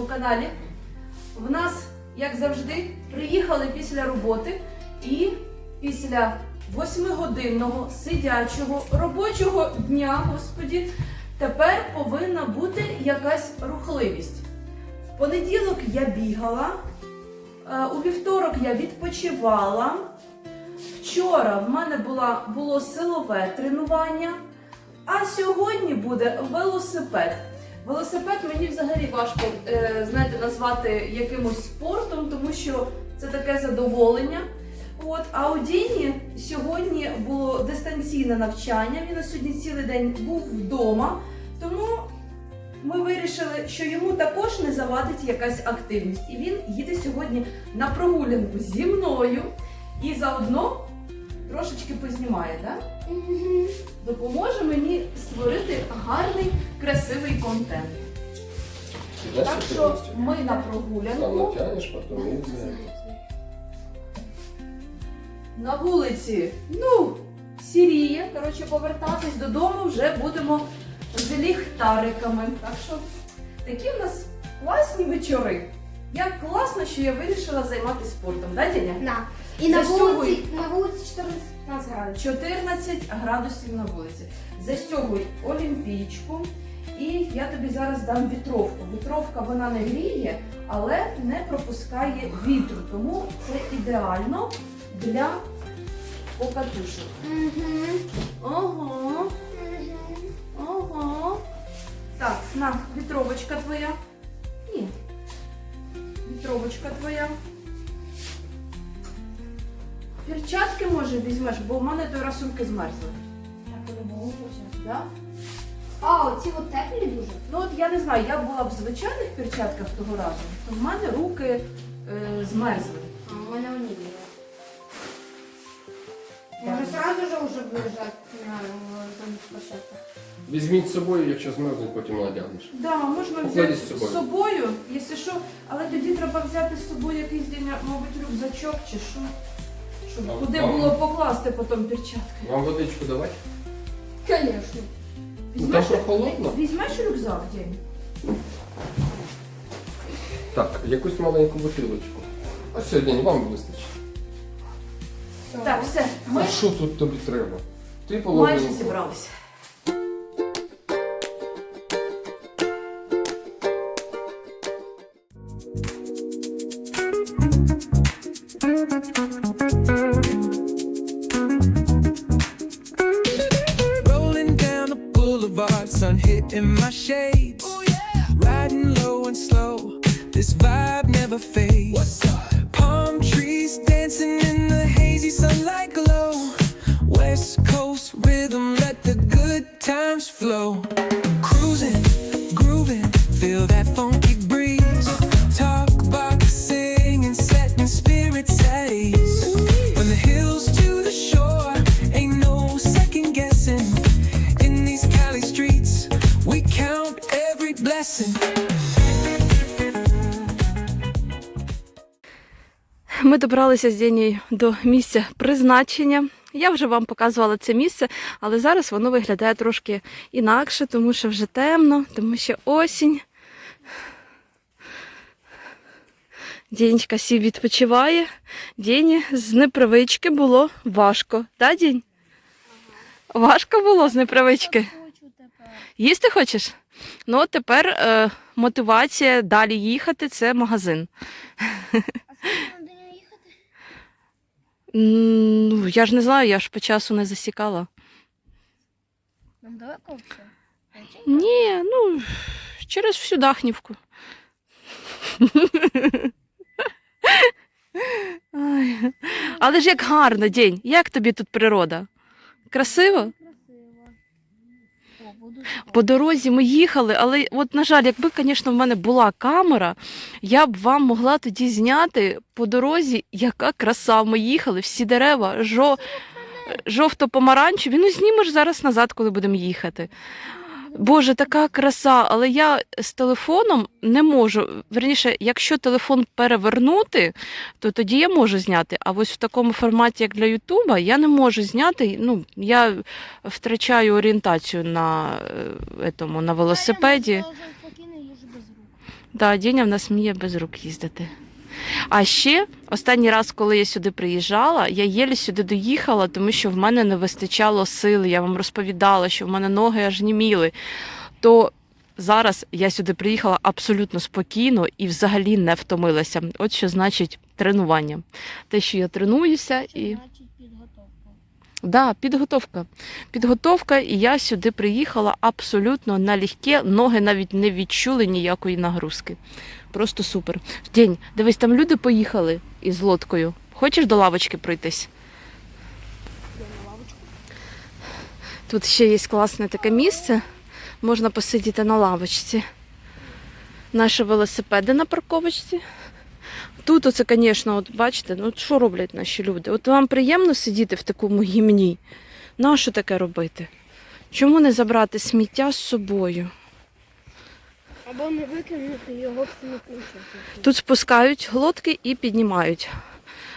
нашому каналі. В нас, як завжди, приїхали після роботи і після восьмигодинного сидячого робочого дня, господі, тепер повинна бути якась рухливість. В понеділок я бігала, е, у вівторок я відпочивала. Вчора в мене була, було силове тренування, а сьогодні буде велосипед. Велосипед мені взагалі важко е, знаєте, назвати якимось спортом, тому що це таке задоволення. От, а у Діні сьогодні було дистанційне навчання. Він сьогодні цілий день був вдома, тому ми вирішили, що йому також не завадить якась активність. І він їде сьогодні на прогулянку зі мною і заодно трошечки познімає, так? Допоможе мені створити гарний, красивий контент. Знаешь, Так что що ми на прогулянку. не. На вулиці, ну, сіріє. Коротше, повертатись додому вже будемо з ліхтариками. Так що такі в нас класні вечори. Як класно, що я вирішила займатися спортом, да, Діня? На. І на вулиці, на вулиці 14-15 градусів. 14 градусів на вулиці. Застягуй олімпійчку. І я тобі зараз дам вітровку. Вітровка вона не гріє, але не пропускає вітру. Тому це ідеально для покатушок. Ого, ого. Так, на, вітровочка твоя. Ні. Вітровочка твоя. Перчатки може візьмеш, бо в мене той раз руки змерзли. Так, по-любому зараз. Да? А, оці от теплі дуже. Ну от я не знаю, я була в звичайних перчатках того разу, то в мене руки е, змерзли. А, у мене вони є. Може сразу же вже виїжджати на там площадку. Візьміть з собою, якщо змерзнуть, потім надягнеш. Да, можна взяти з з собою. собою, якщо що, але тоді треба взяти з собою якийсь день, мабуть, рюкзачок чи що. Щоб А куди вам- було покласти потім перчатки. Вам водичку давати? Звісно. Ну, що холодно? візьмеш рюкзак, День? Так, якусь маленьку бутилочку. А сьогодні вам вистачить. Так, все, ми А що тут тобі треба? Ти майже половинку. зібралися. Hitting my shades. Oh, Riding low and slow, this vibe never fades. What's up? Palm trees dancing in the hazy sunlight glow. West Coast rhythm, let the good times flow. Ми добралися з Дєнією до місця призначення. Я вже вам показувала це місце, але зараз воно виглядає трошки інакше, тому що вже темно, тому що осінь. Дінечка сів відпочиває. Діні з непривички було важко. Да, Дінь? Важко було з непривички. Хочу тепер. Їсти хочеш? Ну, тепер е, мотивація далі їхати це магазин. А скільки на день їхати? М, Ну, я ж не знаю, я ж по часу не засікала. Нам далеко все? Ні, ну, через всю Дахнівку. Ай. Але ж як гарно, день. Як тобі тут природа? Красиво? По дорозі ми їхали, але от, на жаль, якби, звісно, в мене була камера, я б вам могла тоді зняти по дорозі, яка краса. Ми їхали, всі дерева, жо... жовто-помаранчеві. Ну, знімеш зараз назад, коли будемо їхати. Боже, така краса, але я з телефоном не можу. Верніше, якщо телефон перевернути, то тоді я можу зняти. А ось в такому форматі, як для Ютуба, я не можу зняти. Ну, я втрачаю орієнтацію на, е, етому, на велосипеді. Рук. Да, Діня в нас вміє без рук їздити. А ще останній раз, коли я сюди приїжджала, я єлі сюди доїхала, тому що в мене не вистачало сили. Я вам розповідала, що в мене ноги аж німіли. То зараз я сюди приїхала абсолютно спокійно і взагалі не втомилася. От що значить тренування. Те, що я тренуюся і. Да, підготовка. Підготовка, і я сюди приїхала абсолютно налегке, ноги навіть не відчули ніякої нагрузки. Просто супер. День, дивись, там люди поїхали із лодкою. Хочеш до лавочки пройтись? Тут ще є класне таке місце. Можна посидіти на лавочці. Наші велосипеди на парковочці. Тут оце, звісно, от бачите, ну що роблять наші люди? От вам приємно сидіти в такому гімні. Нащо таке робити? Чому не забрати сміття з собою? Або не викинути його в смітничок. Тут спускають лодки і піднімають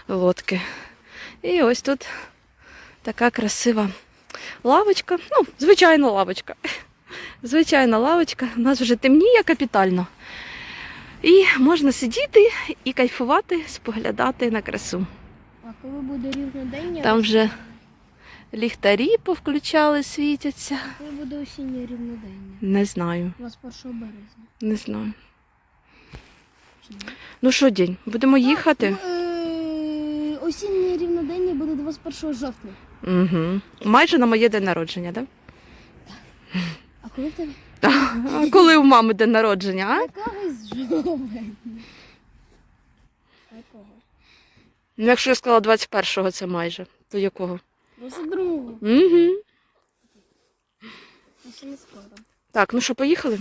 лодки. І ось тут така красива лавочка. Ну, звичайна лавочка. Звичайна лавочка. У нас вже темніє капітально. І можна сидіти і кайфувати, споглядати на красу. А коли буде рівнодення, Там вже ліхтарі повключали, світяться. коли буде осіннє рівнодення? Не знаю, 21 березня. не знаю. Ну що, день, будемо їхати? Ну, е, Осіннє рівнодення буде 21 жовтня. Угу. Майже на моє день народження, так? так? А коли в тебе? А коли у мами день народження, а? Якогось жовтня. А Якого? Ну, якщо я сказала 21-го, це майже. То якого? 22. Угу. Ще не скоро. Так, ну що, поїхали?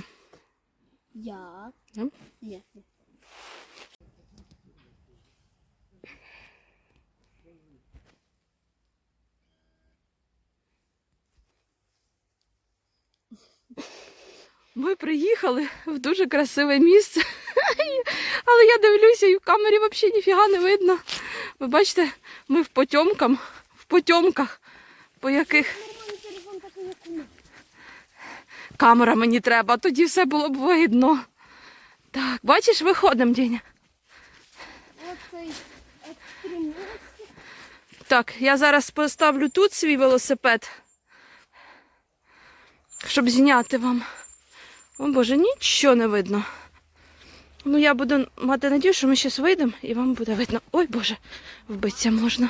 Я? Ні. ні. Ми приїхали в дуже красиве місце. Але я дивлюся, і в камері взагалі ніфіга не видно. Ви бачите, ми в потьомкам, в потьомках, по яких камера мені треба, тоді все було б видно. Так, бачиш, виходимо, Діня. Так, я зараз поставлю тут свій велосипед, щоб зняти вам. О Боже, нічого не видно. Ну, я буду мати надію, що ми зараз вийдемо і вам буде видно. Ой Боже, вбитися можна.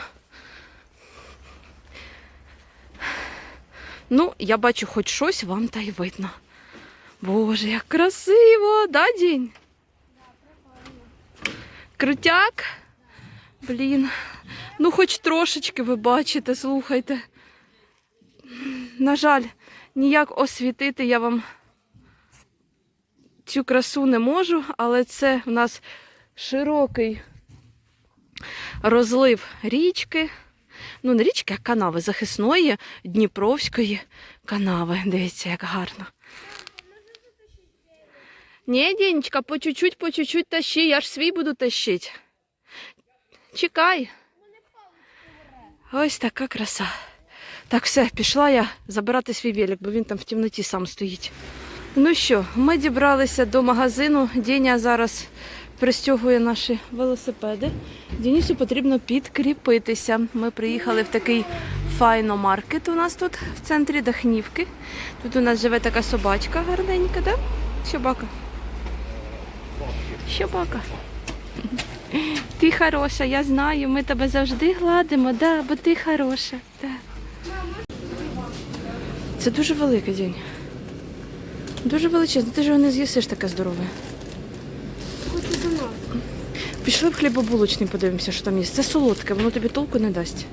Ну, я бачу, хоч щось вам та й видно. Боже, як красиво, да, дінь? Крутяк? Блін. Ну, хоч трошечки ви бачите, слухайте. На жаль, ніяк освітити я вам цю красу не можу, але це в нас широкий розлив річки. Ну, не річки, а канави захисної Дніпровської канави. Дивіться, як гарно. Ні, Дінечка, по чуть-чуть, по чуть-чуть тащи, я ж свій буду тащити. Чекай. Ось така краса. Так, все, пішла я забирати свій велик, бо він там в темноті сам стоїть. Ну що, ми дібралися до магазину. Діня зараз пристягує наші велосипеди. Денису потрібно підкріпитися. Ми приїхали в такий файно-маркет у нас тут в центрі Дахнівки. Тут у нас живе така собачка гарненька, да? Собака. Собака. Ти хороша, я знаю, ми тебе завжди гладимо, да, бо ти хороша. Да. Це дуже великий день. Дуже величезне, ти ж його не з'їсиш таке здорове. Хочу до нас. Пішли в хлібобулочний, подивимося, що там є. Це солодке, воно тобі толку не дасть.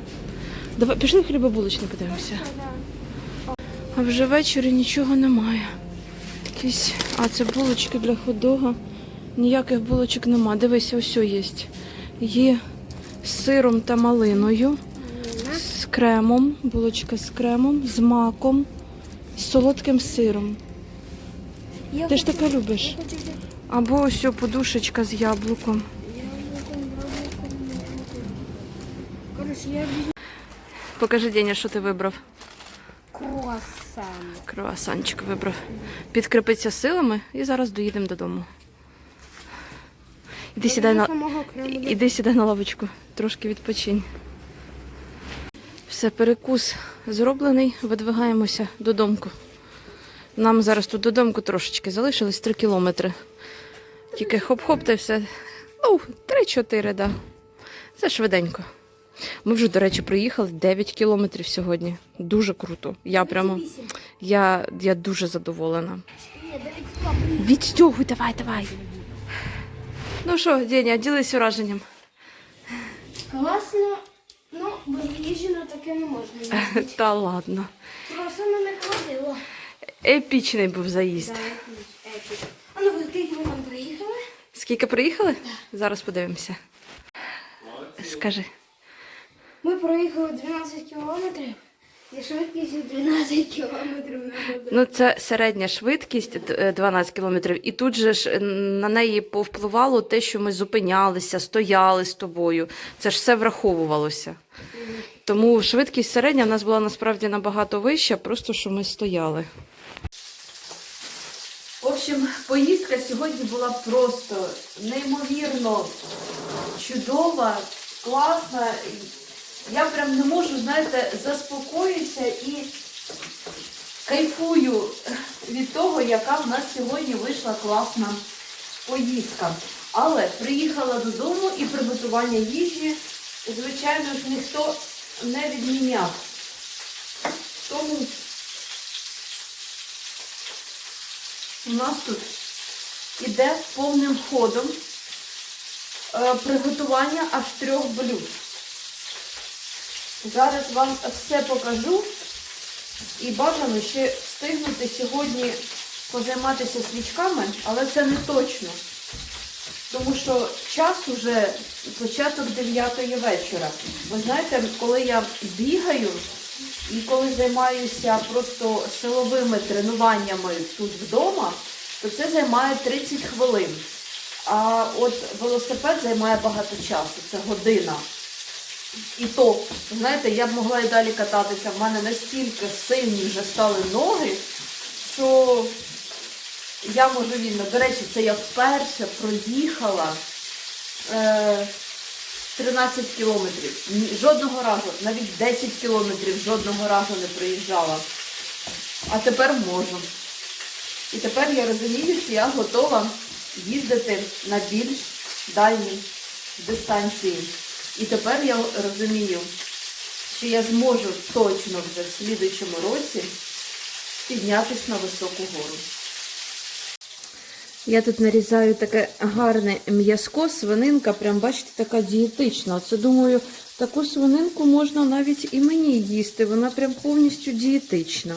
Давай, пішли в хлібобулочний, подивимося. А вже ввечері нічого немає. Якісь. А, це булочки для ходога. Ніяких булочок нема. Дивися, ось є. Є з сиром та малиною, з кремом, булочка з кремом, з маком, з солодким сиром. Я Ти ж хочу- таке любиш. Я хочу взяти- Або ось о, подушечка з яблуком. Коротше, я візьму Покажи, Деня, що ти вибрав. круасан. Круасанчик вибрав. Підкріпиться силами і зараз доїдемо додому. Іди сідай на, Самого іди сідай на лавочку, трошки відпочинь. Все, перекус зроблений, видвигаємося додомку. Нам зараз тут додомку трошечки залишилось 3 кілометри. Тільки хоп-хоп та все. Ну, 3-4, да. Це швиденько. Ми вже, до речі, приїхали 9 кілометрів сьогодні. Дуже круто. Я прямо я, я дуже задоволена. Відстягуй, давай, давай. Ну що, Деня, ділись враженням. Класно, ну, без їжі на таке не можна. Та ладно. Просто мене хватило. Епічний був заїзд. А ну, скільки ви там приїхали? Скільки приїхали? Зараз подивимося. Скажи. Ми проїхали 12 кілометрів зі швидкістю 12 кілометрів на годину. Ну, це середня швидкість е, 12 кілометрів, і тут же ж е, на неї повпливало те, що ми зупинялися, стояли з тобою. Це ж все враховувалося. Тому швидкість середня в нас була насправді набагато вища, просто що ми стояли. Общем, поїздка сьогодні була просто неймовірно чудова, класна. Я прям не можу, знаєте, заспокоїтися і кайфую від того, яка в нас сьогодні вийшла класна поїздка. Але приїхала додому і приготування їжі, звичайно ж, ніхто не відміняв. Тому у нас тут іде повним ходом е, приготування аж трьох блюд. Зараз вам все покажу. І бажано ще встигнути сьогодні позайматися свічками, але це не точно. Тому що час уже початок 9 вечора. Ви знаєте, коли я бігаю і коли займаюся просто силовими тренуваннями тут вдома, то це займає 30 хвилин. А от велосипед займає багато часу, це година. І то, знаєте, я б могла і далі кататися. В мене настільки сильні вже стали ноги, що я можу вільно. До речі, це я вперше проїхала е, 13 кілометрів. Жодного разу, навіть 10 кілометрів жодного разу не проїжджала. А тепер можу. І тепер я розумію, що я готова їздити на більш дальні дистанції. І тепер я розумію, що я зможу точно вже в слідуючому році піднятися на високу гору. Я тут нарізаю таке гарне м'язко, свининка, прям бачите, така дієтична. Оце думаю, таку свининку можна навіть і мені їсти. Вона прям повністю дієтична.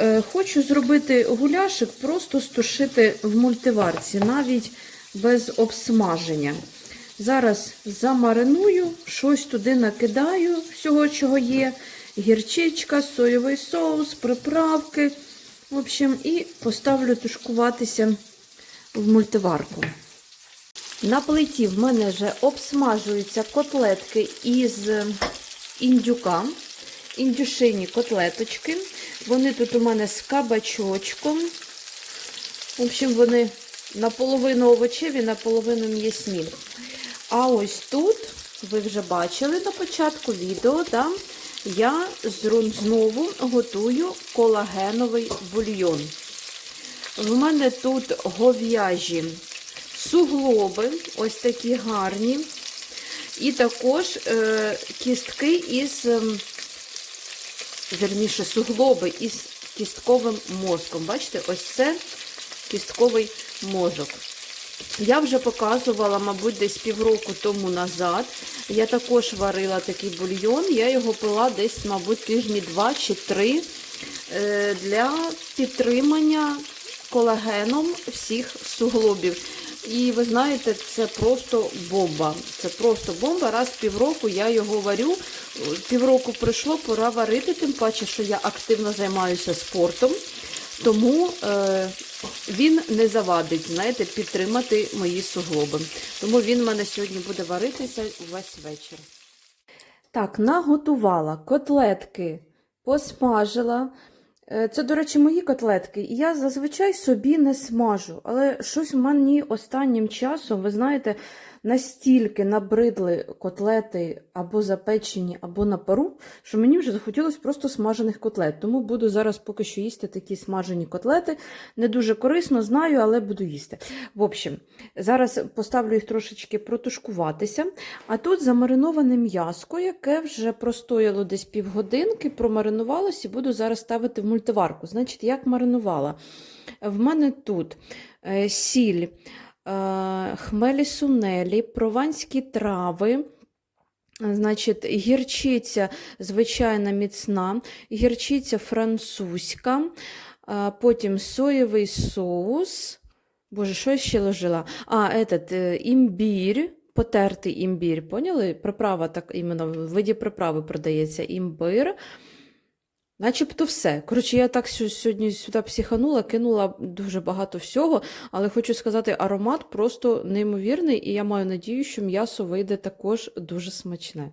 Е, Хочу зробити гуляшик, просто стушити в мультиварці, навіть без обсмаження. Зараз замариную, щось туди накидаю, всього, чого є. Гірчичка, соєвий соус, приправки. В общем, і поставлю тушкуватися в мультиварку. На плиті в мене вже обсмажуються котлетки із індюка, індюшині котлеточки. Вони тут у мене з кабачочком. В общем, вони наполовину овочеві, наполовину м'ясні. А ось тут, ви вже бачили на початку відео, да, я знову готую колагеновий бульйон. В мене тут говяжі суглоби, ось такі гарні. І також е, кістки із, ем, верніше, суглоби із кістковим мозком. Бачите, ось це кістковий мозок. Я вже показувала, мабуть, десь півроку тому назад. Я також варила такий бульйон. Я його пила десь, мабуть, тижні два чи три е, для підтримання колагеном всіх суглобів. І ви знаєте, це просто бомба. Це просто бомба. Раз в півроку я його варю. Півроку пройшло, пора варити, тим паче, що я активно займаюся спортом. Тому е, він не завадить, знаєте, підтримати мої суглоби. Тому він в мене сьогодні буде варитися весь вечір. Так, наготувала котлетки, посмажила, Це, до речі, мої котлетки. І я зазвичай собі не смажу. Але щось мені останнім часом, ви знаєте, настільки набридли котлети або запечені, або на пару, що мені вже захотілося просто смажених котлет. Тому буду зараз поки що їсти такі смажені котлети. Не дуже корисно, знаю, але буду їсти. В общем, зараз поставлю їх трошечки протушкуватися. А тут замариноване м'яско, яке вже простояло десь півгодинки, промаринувалось і буду зараз ставити в мультиварку. Значить, як маринувала? В мене тут е, сіль, хмелі сунелі, прованські трави. е, Значить, гірчиця звичайна міцна, гірчиця французька, е, потім соєвий соус. Боже, що я ще ложила? А, этот, е, імбір, потертий імбір, поняли? Приправа так іменно, в виді приправи продається імбир. Начебто все. Коротше, я так сьо- сьогодні сюди психанула, кинула дуже багато всього, але хочу сказати, аромат просто неймовірний, і я маю надію, що м'ясо вийде також дуже смачне.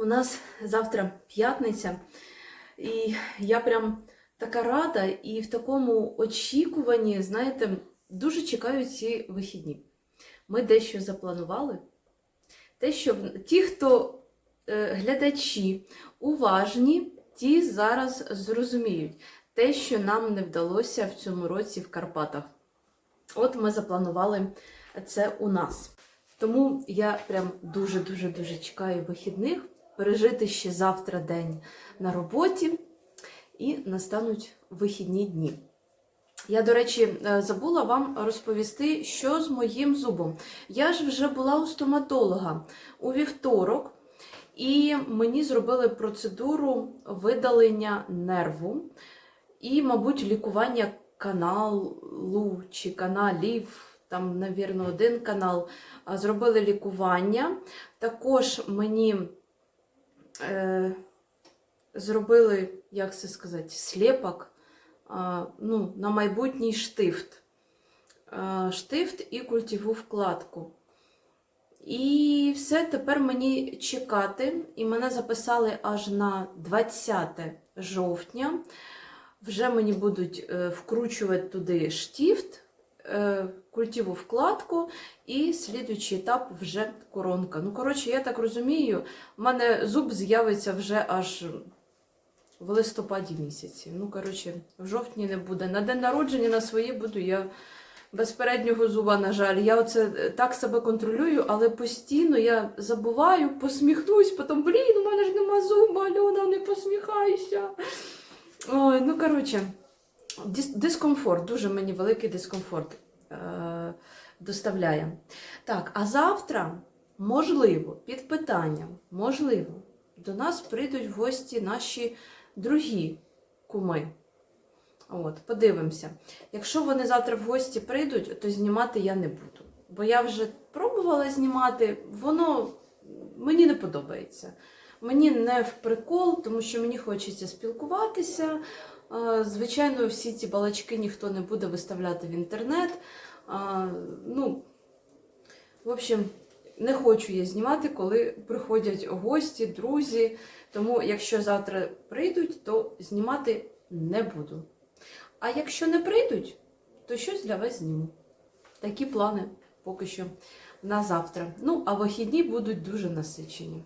У нас завтра п'ятниця, і я прям така рада і в такому очікуванні, знаєте, дуже чекаю ці вихідні. Ми дещо запланували. Те, що ті, хто е, глядачі уважні, ті зараз зрозуміють те, що нам не вдалося в цьому році в Карпатах. От ми запланували це у нас. Тому я прям дуже-дуже дуже чекаю вихідних, пережити ще завтра день на роботі і настануть вихідні дні. Я, до речі, е, забула вам розповісти, що з моїм зубом. Я ж вже була у стоматолога у вівторок, і мені зробили процедуру видалення нерву і, мабуть, лікування каналу чи каналів. Там, навірно, один канал. Зробили лікування. Також мені е, зробили, як це сказати, сліпок а, ну, на майбутній штифт. А, Штифт і культіву вкладку. І все, тепер мені чекати. І мене записали аж на 20 жовтня. Вже мені будуть е, вкручувати туди штифт, е, культіву вкладку, і слідуючий етап вже коронка. Ну, коротше, я так розумію, в мене зуб з'явиться вже аж в листопаді місяці. Ну, коротше, в жовтні не буде. На день народження на своє буду я без переднього зуба, на жаль. Я оце е, так себе контролюю, але постійно я забуваю, посміхнусь, потім, блін, у мене ж нема зуба, Альона, не посміхайся. Ой, ну коротше, дискомфорт, дуже мені великий дискомфорт е- доставляє. Так, а завтра, можливо, під питанням, можливо, до нас прийдуть в гості наші другі куми. От, подивимося. Якщо вони завтра в гості прийдуть, то знімати я не буду. Бо я вже пробувала знімати, воно мені не подобається. Мені не в прикол, тому що мені хочеться спілкуватися. Е, Звичайно, всі ці балачки ніхто не буде виставляти в інтернет. Е, Ну, в общем, не хочу я знімати, коли приходять гості, друзі. Тому, якщо завтра прийдуть, то знімати не буду. А якщо не прийдуть, то щось для вас зніму. Такі плани поки що на завтра. Ну, а вихідні будуть дуже насичені.